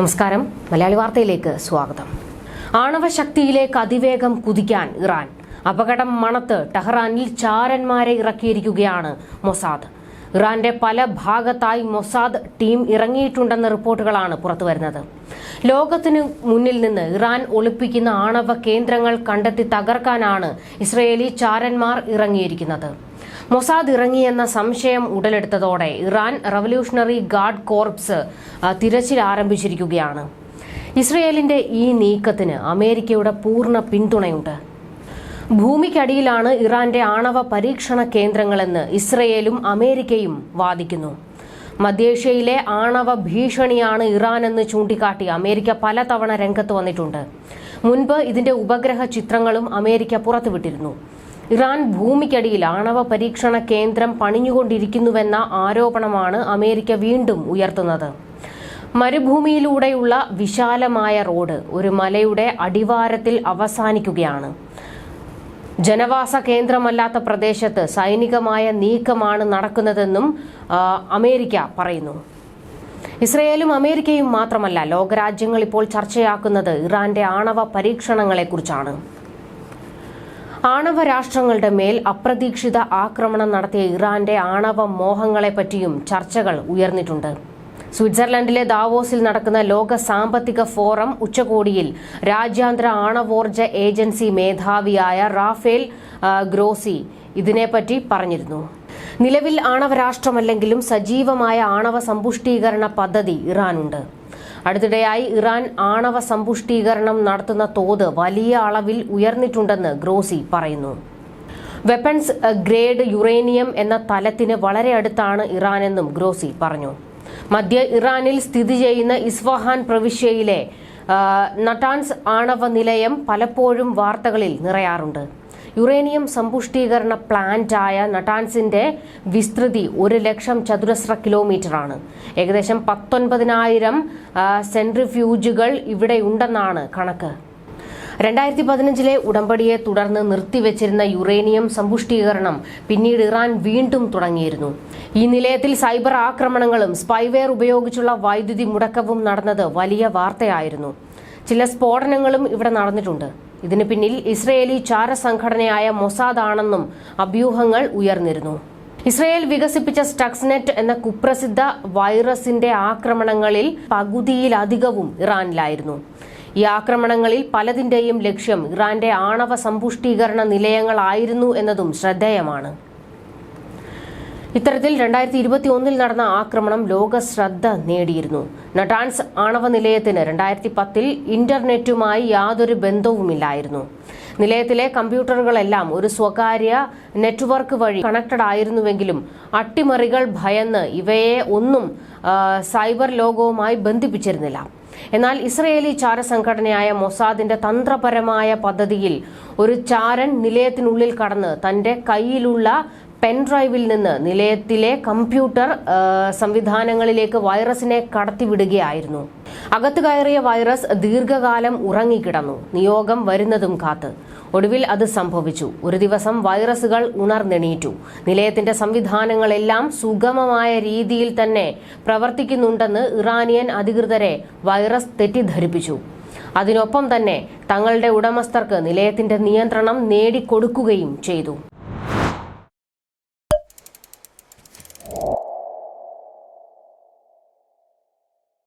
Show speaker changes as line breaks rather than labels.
നമസ്കാരം. മലയാളി വാർത്തയിലേക്ക് സ്വാഗതം. ആണവ ശക്തിയിലേക്ക് അതിവേഗം കുതിക്കാൻ ഇറാൻ. അപകടം മണത്ത് ടെഹ്റാനിൽ ചാരന്മാരെ ഇറക്കിയിരിക്കുകയാണ് മൊസാദ്. ഇറാന്റെ പല ഭാഗത്തായി മൊസാദ് ടീം ഇറങ്ങിയിട്ടുണ്ടെന്ന റിപ്പോർട്ടുകളാണ് പുറത്തുവരുന്നത്. ലോകത്തിന് മുന്നിൽ നിന്ന് ഇറാൻ ഒളിപ്പിക്കുന്ന ആണവ കേന്ദ്രങ്ങൾ കണ്ടെത്തി തകർക്കാനാണ് ഇസ്രയേലി ചാരന്മാർ ഇറങ്ങിയിരിക്കുന്നത്. മൊസാദ് ഇറങ്ങിയെന്ന സംശയം ഉടലെടുത്തതോടെ ഇറാൻ റവല്യൂഷണറി ഗാർഡ് കോർപ്സ് തിരച്ചിൽ ആരംഭിച്ചിരിക്കുകയാണ്. ഇസ്രയേലിന്റെ ഈ നീക്കത്തിന് അമേരിക്കയുടെ പൂർണ പിന്തുണയുണ്ട്. ഭൂമിക്കടിയിലാണ് ഇറാന്റെ ആണവ പരീക്ഷണ കേന്ദ്രങ്ങളെന്ന് ഇസ്രയേലും അമേരിക്കയും വാദിക്കുന്നു. മധ്യേഷ്യയിലെ ആണവ ഭീഷണിയാണ് ഇറാൻ എന്ന് ചൂണ്ടിക്കാട്ടി അമേരിക്ക പലതവണ രംഗത്ത് വന്നിട്ടുണ്ട്. മുൻപ് ഇതിന്റെ ഉപഗ്രഹ ചിത്രങ്ങളും അമേരിക്ക പുറത്തുവിട്ടിരുന്നു. ഇറാൻ ഭൂമിക്കടിയിൽ ആണവ പരീക്ഷണ കേന്ദ്രം പണിഞ്ഞുകൊണ്ടിരിക്കുന്നുവെന്ന ആരോപണമാണ് അമേരിക്ക വീണ്ടും ഉയർത്തുന്നത്. മരുഭൂമിയിലൂടെയുള്ള വിശാലമായ റോഡ് ഒരു മലയുടെ അടിവാരത്തിൽ അവസാനിക്കുകയാണ്. ജനവാസ കേന്ദ്രമല്ലാത്ത പ്രദേശത്ത് സൈനികമായ നീക്കമാണ് നടക്കുന്നതെന്നും അമേരിക്ക പറയുന്നു. ഇസ്രയേലും അമേരിക്കയും മാത്രമല്ല ലോകരാജ്യങ്ങൾ ഇപ്പോൾ ചർച്ചയാക്കുന്നത് ഇറാന്റെ ആണവ പരീക്ഷണങ്ങളെക്കുറിച്ചാണ്. ആണവ രാഷ്ട്രങ്ങളുടെ മേൽ അപ്രതീക്ഷിത ആക്രമണം നടത്തിയ ഇറാന്റെ ആണവ മോഹങ്ങളെപ്പറ്റിയും ചർച്ചകൾ ഉയർന്നിട്ടുണ്ട്. സ്വിറ്റ്സർലൻഡിലെ ദാവോസിൽ നടക്കുന്ന ലോക സാമ്പത്തിക ഫോറം ഉച്ചകോടിയിൽ രാജ്യാന്തര ആണവോർജ ഏജൻസി മേധാവിയായ റാഫേൽ ഗ്രോസി ഇതിനെപ്പറ്റി പറഞ്ഞിരുന്നു. നിലവിൽ ആണവ രാഷ്ട്രമല്ലെങ്കിലും സജീവമായ ആണവ സമ്പുഷ്ടീകരണ പദ്ധതി ഇറാനുണ്ട്. അടുത്തിടെയായി ഇറാൻ ആണവ സമ്പുഷ്ടീകരണം നടത്തുന്ന തോത് വലിയ അളവിൽ ഉയർന്നിട്ടുണ്ടെന്ന് ഗ്രോസി പറയുന്നു. വെപ്പൺസ് ഗ്രേഡ് യുറേനിയം എന്ന തലത്തിന് വളരെ അടുത്താണ് ഇറാനെന്നും ഗ്രോസി പറഞ്ഞു. മധ്യ ഇറാനിൽ സ്ഥിതി ചെയ്യുന്ന ഇസ്ഫഹാൻ പ്രവിശ്യയിലെ നട്ടാൻസ് ആണവ നിലയം പലപ്പോഴും വാർത്തകളിൽ നിറയാറുണ്ട്. യുറേനിയം സമ്പുഷ്ടീകരണ പ്ലാന്റായ നട്ടാൻസിന്റെ വിസ്തൃതി ഒരു ലക്ഷം ചതുരശ്ര കിലോമീറ്ററാണ് ഏകദേശം പത്തൊൻപതിനായിരം സെൻട്രിഫ്യൂജുകൾ ഇവിടെ ഉണ്ടെന്നാണ് കണക്ക്. രണ്ടായിരത്തി പതിനഞ്ചിലെ ഉടമ്പടിയെ തുടർന്ന് നിർത്തിവെച്ചിരുന്ന യുറേനിയം സമ്പുഷ്ടീകരണം പിന്നീട് ഇറാൻ വീണ്ടും തുടങ്ങിയിരുന്നു. ഈ നിലയത്തിൽ സൈബർ ആക്രമണങ്ങളും സ്പൈവെയർ ഉപയോഗിച്ചുള്ള വൈദ്യുതി മുടക്കവും നടന്നത് വലിയ വാർത്തയായിരുന്നു. ചില സ്ഫോടനങ്ങളും ഇവിടെ നടന്നിട്ടുണ്ട്. ഇതിന് പിന്നിൽ ഇസ്രയേലി ചാരസംഘടനയായ മൊസാദ് ആണെന്നും അഭ്യൂഹങ്ങൾ ഉയർന്നിരുന്നു. ഇസ്രയേൽ വികസിപ്പിച്ച സ്റ്റക്സ്നെറ്റ് എന്ന കുപ്രസിദ്ധ വൈറസിന്റെ ആക്രമണങ്ങളിൽ പകുതിയിലധികവും ഇറാനിലായിരുന്നു. ഈ ആക്രമണങ്ങളിൽ പലതിന്റെയും ലക്ഷ്യം ഇറാന്റെ ആണവ സമ്പുഷ്ടീകരണ നിലയങ്ങളായിരുന്നു എന്നതും ശ്രദ്ധേയമാണ്. ഇത്തരത്തിൽ രണ്ടായിരത്തി ഇരുപത്തി ഒന്നിൽ നടന്ന ആക്രമണം ലോക ശ്രദ്ധ നേടിയിരുന്നു. നടാൻസ് ആണവ നിലയത്തിന് രണ്ടായിരത്തി പത്തിൽ ഇന്റർനെറ്റുമായി യാതൊരു ബന്ധവുമില്ലായിരുന്നു. നിലയത്തിലെ കമ്പ്യൂട്ടറുകളെല്ലാം ഒരു സ്വകാര്യ നെറ്റ്വർക്ക് വഴി കണക്റ്റഡ് ആയിരുന്നുവെങ്കിലും അട്ടിമറികൾ ഭയന്ന് ഇവയെ ഒന്നും സൈബർ ലോകവുമായി ബന്ധിപ്പിച്ചിരുന്നില്ല. എന്നാൽ ഇസ്രയേലി ചാരസംഘടനയായ മൊസാദിന്റെ തന്ത്രപരമായ പദ്ധതിയിൽ ഒരു ചാരൻ നിലയത്തിനുള്ളിൽ കടന്ന് തന്റെ കയ്യിലുള്ള പെൻഡ്രൈവിൽ നിന്ന് നിലയത്തിലെ കമ്പ്യൂട്ടർ സംവിധാനങ്ങളിലേക്ക് വൈറസിനെ കടത്തിവിടുകയായിരുന്നു. അകത്ത് കയറിയ വൈറസ് ദീർഘകാലം ഉറങ്ങിക്കിടന്നു. നിയോഗം വരുന്നതും കാത്ത്. ഒടുവിൽ അത് സംഭവിച്ചു. ഒരു ദിവസം വൈറസുകൾ ഉണർന്നെണീറ്റു. നിലയത്തിന്റെ സംവിധാനങ്ങളെല്ലാം സുഗമമായ രീതിയിൽ തന്നെ പ്രവർത്തിക്കുന്നുണ്ടെന്ന് ഇറാനിയൻ അധികൃതരെ വൈറസ് തെറ്റിദ്ധരിപ്പിച്ചു. അതിനൊപ്പം തന്നെ തങ്ങളുടെ ഉടമസ്ഥർക്ക് നിലയത്തിന്റെ നിയന്ത്രണം നേടിക്കൊടുക്കുകയും ചെയ്തു.